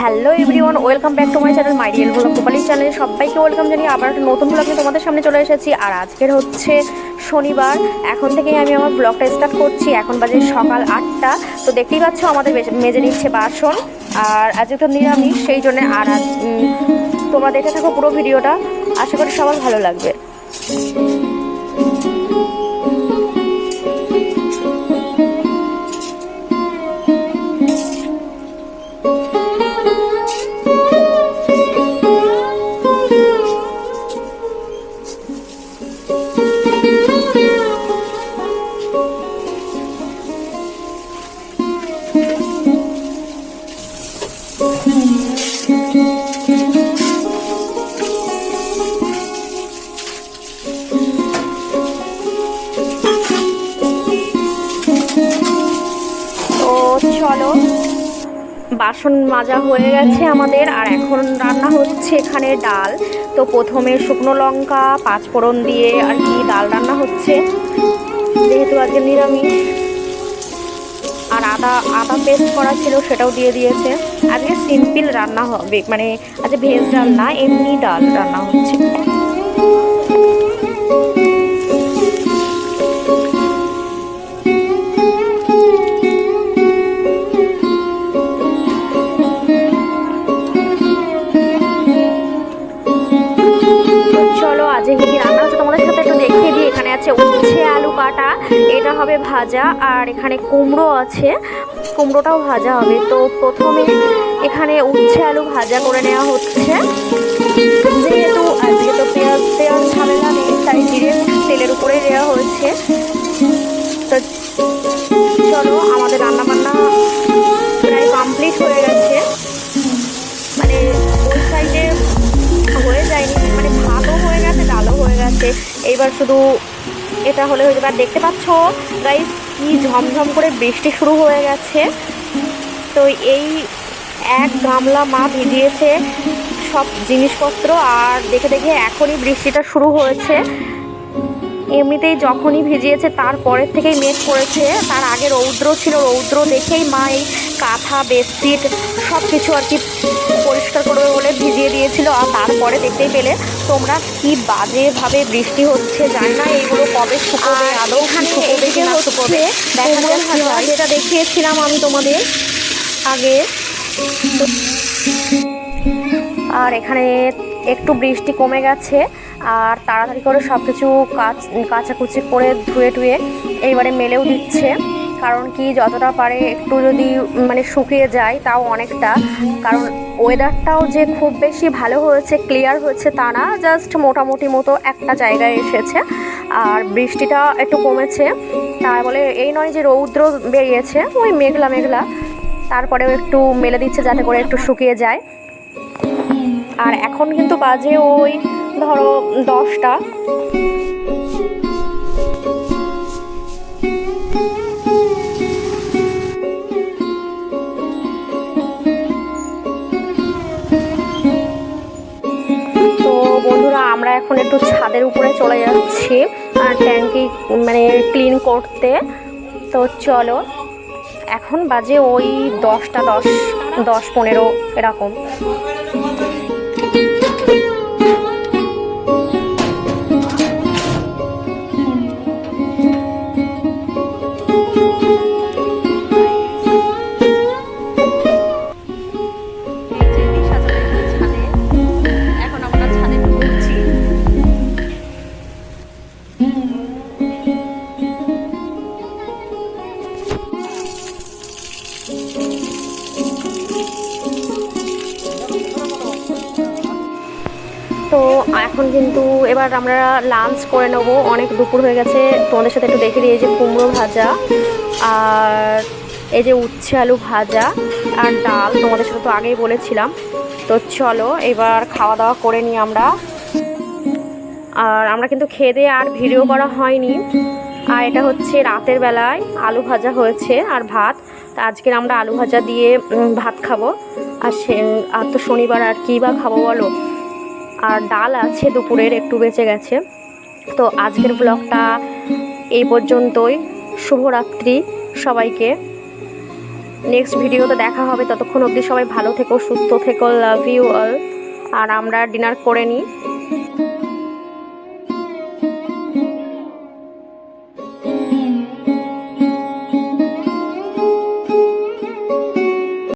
Hello everyone, welcome back to my channel my real blog Gopali চ্যানেলে সবাইকে welcome জানিয়ে আবার একটা নতুন ব্লগ তোমাদের সামনে চলে এসেছি। আর আজকের হচ্ছে শনিবার, এখন থেকেই আমি আমার ব্লগটা স্টার্ট করছি। এখন বাজে সকাল আটটা, তো দেখতেই পাচ্ছ আমাদের মেজে নিচ্ছে বাসন। আর আজকে তো নিরামিষ, সেই জন্য আর আজ তোমরা দেখে থাকো পুরো ভিডিওটা। আশা করি সবার ভালো লাগবে। তো বাসন মাজা হয়ে গেছে আমাদের, আর এখন রান্না হচ্ছে এখানে ডাল। তো প্রথমে শুকনো লঙ্কা পাঁচফোড়ন দিয়ে আর কি ডাল রান্না হচ্ছে। যেহেতু আজকে নিরামিষ, আর আদা আদা পেস্ট করা ছিল সেটাও দিয়ে দিয়েছে। আজকে সিম্পল রান্না হবে মানে আজকে ভেজ ডাল না, এমনি ডাল রান্না হচ্ছে। এটা হবে ভাজা আর এখানে কুমড়ো আছে। কুমড়োটাও ভাজা হবে। তো প্রথমে এখানে উচ্ছে আলু ভাজা করে নেওয়া হচ্ছে। যেহেতু আজকে তো পেঁয়াজ পেঁয়াজ ঝামেলা নেই, তাই জিরে তেলের উপরে দেওয়া হয়েছে। তো চলো, আমাদের রান্না বান্না প্রায় কমপ্লিট হয়ে গেছে। মানে ওই সাইডে হয়ে যায়নি মানে ভাতও হয়ে গেছে, ডালও হয়ে গেছে। এইবার শুধু এটা হলে হয়ে যাবে। দেখতে পাচ্ছ গাইজ কি ঝমঝম করে বৃষ্টি শুরু হয়ে গেছে। তো এই এক গামলা মা ভিজিয়েছে সব জিনিসপত্র, আর দেখে দেখে এখনই বৃষ্টিটা শুরু হয়েছে। এমনিতেই যখনই ভিজিয়েছে তারপরের থেকেই মেঘ করেছে। তার আগে রৌদ্র ছিল রৌদ্র দেখেই মা এই কাঁথা বেডশিট সব কিছু আর কি পরিষ্কার করবে বলে ভিজিয়ে দিয়েছিল। আর তারপরে দেখতেই পেলে তোমরা কি বাজেভাবে বৃষ্টি হচ্ছে জানি না এইগুলো কবে শুকোবে আদৌ শুকোবে কি না শুকোবে। দেখা যাক যেটা দেখিয়েছিলাম আমি তোমাদের আগে। আর এখানে একটু বৃষ্টি কমে গেছে আর তাড়াতাড়ি করে সব কিছু কাচ, কাচাকুচি করে ধুয়ে টুয়ে এইবারে মেলেও দিচ্ছে। কারণ কি, যতটা পারে একটু যদি মানে শুকিয়ে যায় তাও অনেকটা। কারণ ওয়েদারটাও যে খুব বেশি ভালো হয়েছে ক্লিয়ার হয়েছে তা না জাস্ট মোটামুটি মতো একটা জায়গায় এসেছে। আর বৃষ্টিটা একটু কমেছে। তার বলে এই নয় যে রৌদ্র বেরিয়েছে, ওই মেঘলা মেঘলা। তারপরেও একটু মেলে দিচ্ছে যাতে করে একটু শুকিয়ে যায়। আর এখন কিন্তু বাজে ওই, ধরো, দশটা। আমরা এখন একটু ছাদের উপরে চলে যাচ্ছি ট্যাঙ্কি মানে ক্লিন করতে। তো চলো, এখন বাজে ওই দশটা দশ দশ পনেরো এরকম। তো এখন কিন্তু এবার আমরা লাঞ্চ করে নেব। অনেক দুপুর হয়ে গেছে। তোমাদের সাথে একটু দেখে দিই যে কুমড়ো ভাজা। আর এই যে উচ্ছে আলু ভাজা আর ডাল, তোমাদের সাথে তো আগেই বলেছিলাম। তো চলো, এবার খাওয়া দাওয়া করে নিই আমরা। আর আমরা কিন্তু খেয়ে আর ভিডিও করা হয়নি। আর এটা হচ্ছে রাতের বেলায় আলু ভাজা হয়েছে আর ভাত। তা আজকের আমরা আলু ভাজা দিয়ে ভাত খাব। আর সে, আর তো শনিবার আর কী বা খাব বলো? আর ডাল আছে দুপুরের, একটু বেঁচে গেছে। তো আজকের ব্লগটা এই পর্যন্তই। শুভরাত্রি সবাইকে। নেক্সট ভিডিওতে দেখা হবে। ততক্ষণ অবধি সবাই ভালো থেকো, সুস্থ থেকো লাভ ইউ অল আর আমরা ডিনার করে নিই।